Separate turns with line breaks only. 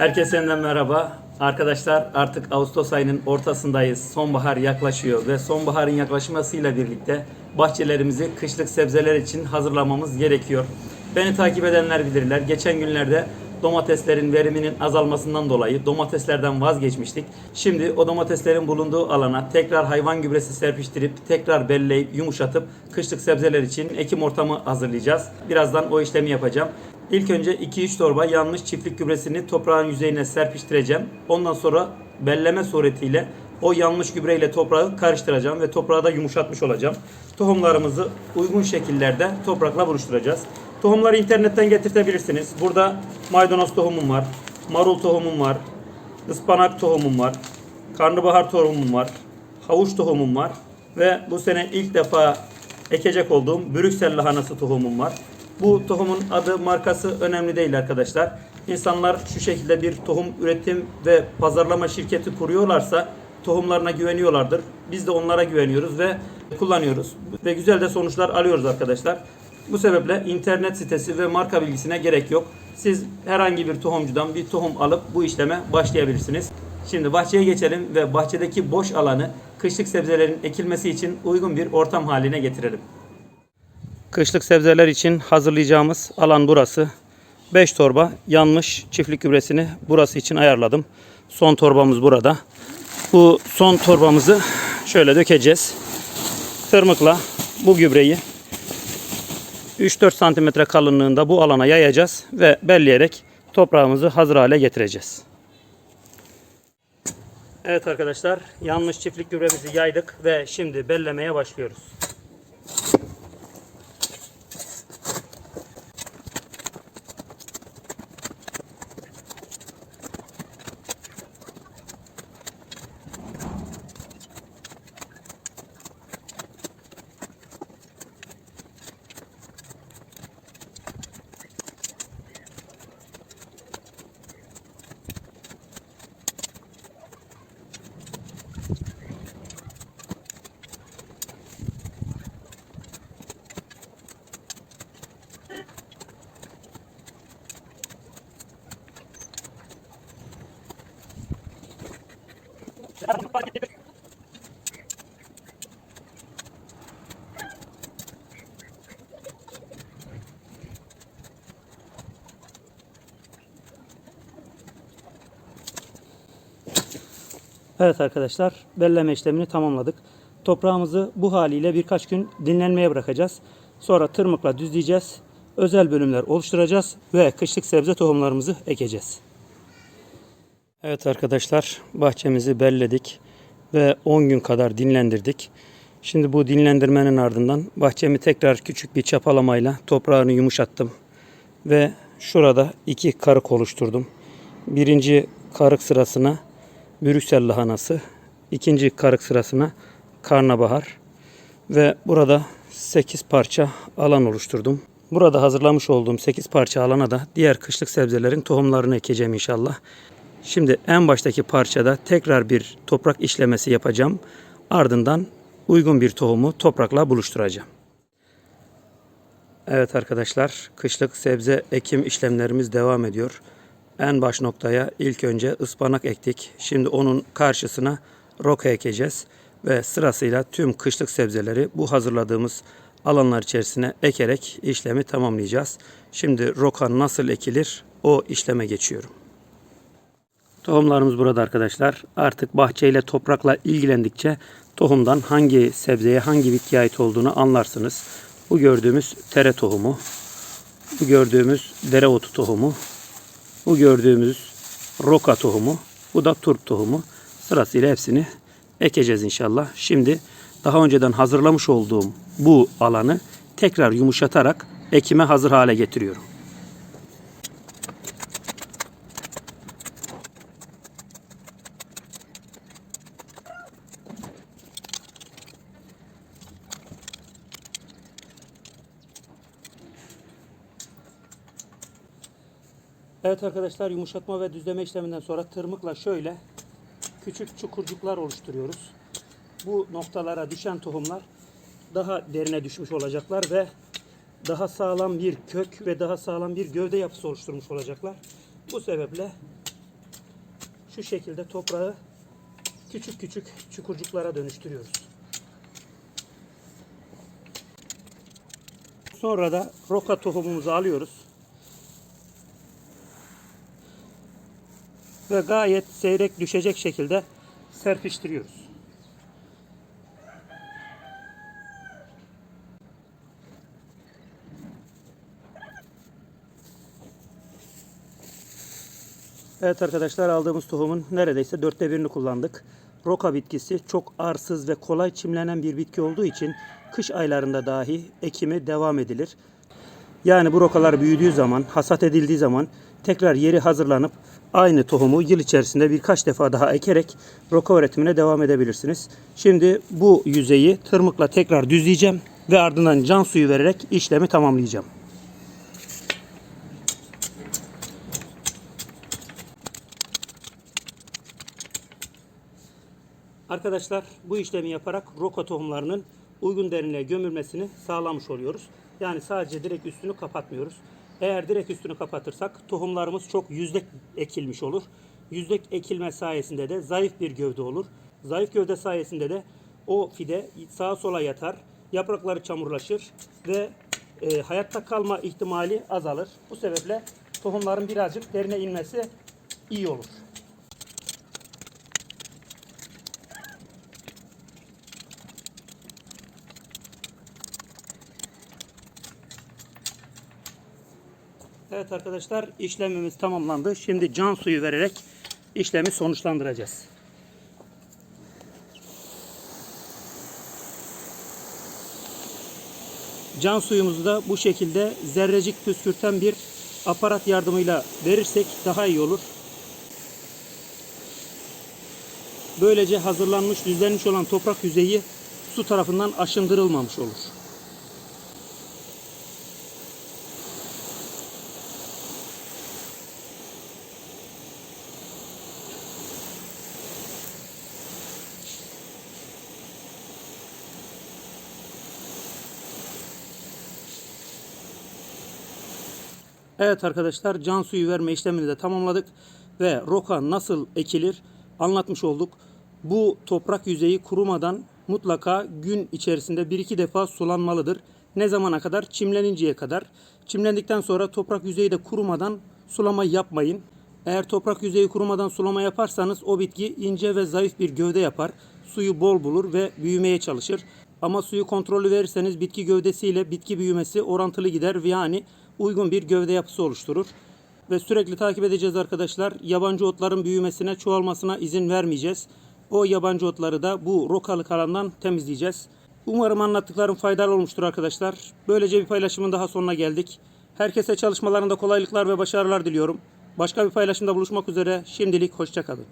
Herkese yeniden merhaba. Arkadaşlar artık Ağustos ayının ortasındayız. Sonbahar yaklaşıyor ve sonbaharın yaklaşmasıyla birlikte bahçelerimizi kışlık sebzeler için hazırlamamız gerekiyor. Beni takip edenler bilirler. Geçen günlerde domateslerin veriminin azalmasından dolayı domateslerden vazgeçmiştik. Şimdi o domateslerin bulunduğu alana tekrar hayvan gübresi serpiştirip tekrar belleyip yumuşatıp kışlık sebzeler için ekim ortamı hazırlayacağız. Birazdan o işlemi yapacağım. İlk önce 2-3 torba yanmış çiftlik gübresini toprağın yüzeyine serpiştireceğim. Ondan sonra belleme suretiyle o yanmış gübreyle toprağı karıştıracağım ve toprağı da yumuşatmış olacağım. Tohumlarımızı uygun şekillerde toprakla buluşturacağız. Tohumları internetten getirtebilirsiniz. Burada maydanoz tohumum var, marul tohumum var, ıspanak tohumum var, karnabahar tohumum var, havuç tohumum var ve bu sene ilk defa ekecek olduğum Brüksel lahanası tohumum var. Bu tohumun adı markası önemli değil arkadaşlar. İnsanlar şu şekilde bir tohum üretim ve pazarlama şirketi kuruyorlarsa tohumlarına güveniyorlardır. Biz de onlara güveniyoruz ve kullanıyoruz. Ve güzel de sonuçlar alıyoruz arkadaşlar. Bu sebeple internet sitesi ve marka bilgisine gerek yok. Siz herhangi bir tohumcudan bir tohum alıp bu işleme başlayabilirsiniz. Şimdi bahçeye geçelim ve bahçedeki boş alanı kışlık sebzelerin ekilmesi için uygun bir ortam haline getirelim. Kışlık sebzeler için hazırlayacağımız alan burası. 5 torba yanmış çiftlik gübresini burası için ayarladım. Son torbamız burada. Bu son torbamızı şöyle dökeceğiz. Tırmıkla bu gübreyi 3-4 santimetre kalınlığında bu alana yayacağız ve belleyerek toprağımızı hazır hale getireceğiz. Evet arkadaşlar yanmış çiftlik gübremizi yaydık ve şimdi bellemeye başlıyoruz. Evet arkadaşlar belleme işlemini tamamladık. Toprağımızı bu haliyle birkaç gün dinlenmeye bırakacağız. Sonra tırmıkla düzleyeceğiz. Özel bölümler oluşturacağız ve kışlık sebze tohumlarımızı ekeceğiz. Evet arkadaşlar bahçemizi belledik ve 10 gün kadar dinlendirdik. Şimdi bu dinlendirmenin ardından bahçemi tekrar küçük bir çapalamayla toprağını yumuşattım. Ve şurada iki karık oluşturdum. Birinci karık sırasına Brüksel lahanası, ikinci karık sırasına karnabahar ve burada 8 parça alan oluşturdum. Burada hazırlamış olduğum 8 parça alana da diğer kışlık sebzelerin tohumlarını ekeceğim inşallah. Şimdi en baştaki parçada tekrar bir toprak işlemesi yapacağım. Ardından uygun bir tohumu toprakla buluşturacağım. Evet arkadaşlar, kışlık sebze ekim işlemlerimiz devam ediyor. En baş noktaya ilk önce ıspanak ektik. Şimdi onun karşısına roka ekeceğiz ve sırasıyla tüm kışlık sebzeleri bu hazırladığımız alanlar içerisine ekerek işlemi tamamlayacağız. Şimdi roka nasıl ekilir o işleme geçiyorum. Tohumlarımız burada arkadaşlar. Artık bahçeyle toprakla ilgilendikçe tohumdan hangi sebzeye hangi bitkiye ait olduğunu anlarsınız. Bu gördüğümüz tere tohumu, bu gördüğümüz dereotu tohumu, bu gördüğümüz roka tohumu, bu da turp tohumu. Sırasıyla hepsini ekeceğiz inşallah. Şimdi daha önceden hazırlamış olduğum bu alanı tekrar yumuşatarak ekime hazır hale getiriyorum. Evet arkadaşlar yumuşatma ve düzleme işleminden sonra tırmıkla şöyle küçük çukurcuklar oluşturuyoruz. Bu noktalara düşen tohumlar daha derine düşmüş olacaklar ve daha sağlam bir kök ve daha sağlam bir gövde yapısı oluşturmuş olacaklar. Bu sebeple
şu şekilde toprağı küçük küçük çukurcuklara dönüştürüyoruz. Sonra da roka tohumumuzu alıyoruz. Ve gayet seyrek düşecek şekilde serpiştiriyoruz. Evet arkadaşlar aldığımız tohumun neredeyse dörtte birini kullandık. Roka bitkisi çok arsız ve kolay çimlenen bir bitki olduğu için kış aylarında dahi ekimi devam edilir. Yani bu rokalar büyüdüğü zaman, hasat edildiği zaman tekrar yeri hazırlanıp aynı tohumu yıl içerisinde birkaç defa daha ekerek roka üretimine devam edebilirsiniz. Şimdi bu yüzeyi tırmıkla tekrar düzleyeceğim ve ardından can suyu vererek işlemi tamamlayacağım. Arkadaşlar bu işlemi yaparak roka tohumlarının uygun derinliğe gömülmesini sağlamış oluyoruz. Yani sadece direkt üstünü kapatmıyoruz. Eğer direkt üstünü kapatırsak tohumlarımız çok yüzdek ekilmiş olur. Yüzdek ekilme sayesinde de zayıf bir gövde olur. Zayıf gövde sayesinde de o fide sağa sola yatar, yaprakları çamurlaşır ve e, hayatta kalma ihtimali azalır. Bu sebeple tohumların birazcık derine inmesi iyi olur. Evet arkadaşlar işlemimiz tamamlandı. Şimdi can suyu vererek işlemi sonuçlandıracağız. Can suyumuzu da bu şekilde zerrecik püskürten bir aparat yardımıyla verirsek daha iyi olur. Böylece hazırlanmış, düzlenmiş olan toprak yüzeyi su tarafından aşındırılmamış olur. Evet arkadaşlar can suyu verme işlemini de tamamladık ve roka nasıl ekilir anlatmış olduk. Bu toprak yüzeyi kurumadan mutlaka gün içerisinde 1-2 defa sulanmalıdır. Ne zamana kadar? Çimleninceye kadar. Çimlendikten sonra toprak yüzeyi de kurumadan sulama yapmayın. Eğer toprak yüzeyi kurumadan sulama yaparsanız o bitki ince ve zayıf bir gövde yapar. Suyu bol bulur ve büyümeye çalışır. Ama suyu kontrollü verirseniz bitki gövdesiyle bitki büyümesi orantılı gider yani uygun bir gövde yapısı oluşturur. Ve sürekli takip edeceğiz arkadaşlar. Yabancı otların büyümesine, çoğalmasına izin vermeyeceğiz. O yabancı otları da bu rokalık alandan temizleyeceğiz. Umarım anlattıklarım faydalı olmuştur arkadaşlar. Böylece bir paylaşımın daha sonuna geldik. Herkese çalışmalarında kolaylıklar ve başarılar diliyorum. Başka bir paylaşımda buluşmak üzere. Şimdilik hoşçakalın.